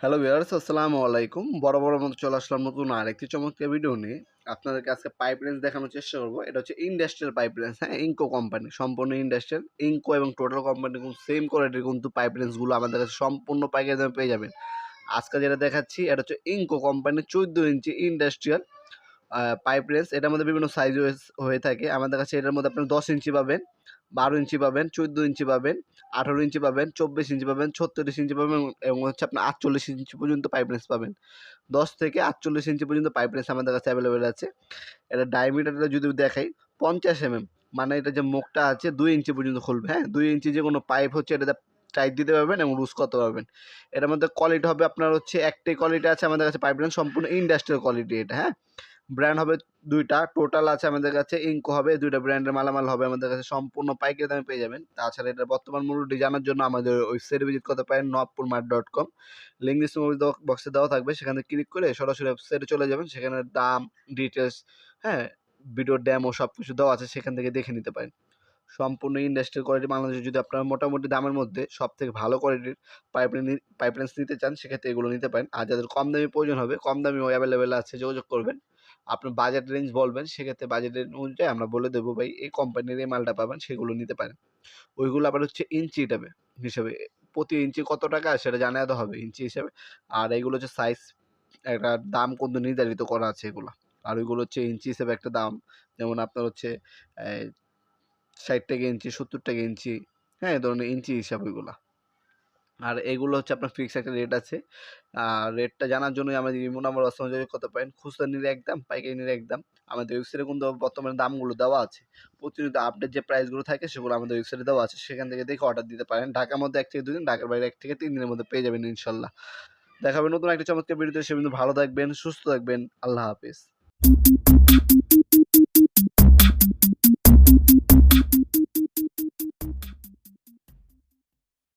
Hello viewers আসসালামু আলাইকুম। বড় বড় মতো চলে আসলাম নতুন আরেকটি চমৎকার ভিডিও নিয়ে। আপনাদেরকে আজকে পাইপ রেঞ্জ দেখানোর চেষ্টা করব। এটা হচ্ছে ইন্ডাস্ট্রিয়াল পাইপ রেঞ্জ হ্যাঁ ইঙ্কো কোম্পানি সম্পূর্ণ ইন্ডাস্ট্রিয়াল ইঙ্কো এবং টোটাল কোম্পানি সেম কোয়ালিটির কিন্তু পাইপ রেঞ্জগুলো আমাদের কাছে সম্পূর্ণ পাইকারি পেয়ে যাবেন। আজকে যেটা দেখাচ্ছি, এটা হচ্ছে ইঙ্কো কোম্পানির চোদ্দ ইঞ্চি ইন্ডাস্ট্রিয়াল পাইপ রেঞ্জ এটার মধ্যে বিভিন্ন সাইজ হয়ে থাকে। আমাদের কাছে এটার মধ্যে আপনার দশ ইঞ্চি পাবেন, বারো ইঞ্চি পাবেন, চোদ্দ ইঞ্চি পাবেন, আঠারো ইঞ্চি পাবেন, চব্বিশ ইঞ্চি পাবেন, ছত্রিশ ইঞ্চি পাবেন এবং হচ্ছে আপনার আটচল্লিশ ইঞ্চি পর্যন্ত পাইপ রেঞ্জ পাবেন। দশ থেকে আটচল্লিশ ইঞ্চি পর্যন্ত পাইপ রেঞ্জ আমাদের কাছে অ্যাভেলেবেল আছে। এটা ডায়ামিটারটা যদি দেখাই, পঞ্চাশ এমএম মানে এটা যে মুখটা আছে দুই ইঞ্চি পর্যন্ত খুলবে। হ্যাঁ দুই ইঞ্চি যে কোনো পাইপ হচ্ছে এটাতে টাইট দিতে পারবেন এবং লুজ করতে পারবেন। এটার মধ্যে কোয়ালিটি হবে আপনার হচ্ছে একটাই কোয়ালিটি আছে আমাদের কাছে পাইপ সম্পূর্ণ ইন্ডাস্ট্রিয়াল কোয়ালিটি এটা হ্যাঁ। ব্র্যান্ড হবে দুইটা। টোটাল আছে আমাদের কাছে ইঙ্কো হবে দুইটা ব্র্যান্ডের মালামাল হবে আমাদের কাছে। সম্পূর্ণ পাইকারি দামে পেয়ে যাবেন। তাছাড়া এটার বর্তমান মূল্য জানার জন্য আমাদের ওয়েবসাইটে ভিজিট করতে পারেন Nabapur mart dot com link বক্সে দেওয়া থাকবে। সেখানে ক্লিক করে সরাসরি ওয়েবসাইটে চলে যাবেন। সেখানে দাম ডিটেলস হ্যাঁ ভিডিওর ড্যামো সব কিছু দেওয়া আছে। সেখান থেকে দেখে নিতে পারেন। সম্পূর্ণ ইন্ডাস্ট্রিয়াল কোয়ালিটি বাংলাদেশে যদি আপনারা মোটামুটি দামের মধ্যে সব থেকে ভালো কোয়ালিটির পাইপলাইন পাইপলাইন্স নিতে চান, সেক্ষেত্রে এগুলো নিতে পারেন। আর যাদের কম দামি প্রয়োজন হবে, কম দামিও অ্যাভেলেবেল আছে, যোগাযোগ করবেন। আপনার বাজেট রেঞ্জ বলবেন, সেক্ষেত্রে বাজেট রেঞ্জ অনুযায়ী আমরা বলে দেবো ভাই, এই কোম্পানির এই মালটা পাবেন, সেগুলো নিতে পারেন। ওইগুলো আবার হচ্ছে ইঞ্চি হিসাবে হিসাবে প্রতি ইঞ্চি কত টাকা, সেটা জানাতে হবে ইঞ্চি হিসাবে। আর এগুলো হচ্ছে সাইজ একটা দাম কিন্তু নির্ধারিত করা আছে এগুলো। আর ওইগুলো হচ্ছে ইঞ্চি হিসেবে একটা দাম, যেমন আপনার হচ্ছে ষাট টাকা ইঞ্চি সত্তর টাকা ইঞ্চি হ্যাঁ এই ধরনের ইঞ্চি হিসাব ওইগুলো। আর এগুলো হচ্ছে আপনার ফিক্স একটা রেট আছে। আর রেটটা জানার জন্যই আমাদের ইমো নাম্বার অসময় যোগাযোগ করতে পারেন, খুচরা নিলে একদম, পাইকারি নিলে একদম। আমাদের ওয়েবসাইটে কিন্তু বর্তমানে দামগুলো দেওয়া আছে। প্রতিনিয়ত আপডেট যে প্রাইসগুলো থাকে, সেগুলো আমাদের ওয়েবসাইটে দেওয়া আছে। সেখান থেকে দেখে অর্ডার দিতে পারেন। ঢাকার মধ্যে এক থেকে দুদিন ঢাকার বাইরে এক থেকে তিন দিনের মধ্যে পেয়ে যাবেন ইনশাল্লাহ। দেখাবেন নতুন একটা চমৎকার ভিডিওতে সে কিন্তু ভালো থাকবেন, সুস্থ থাকবেন। আল্লাহ হাফিজ।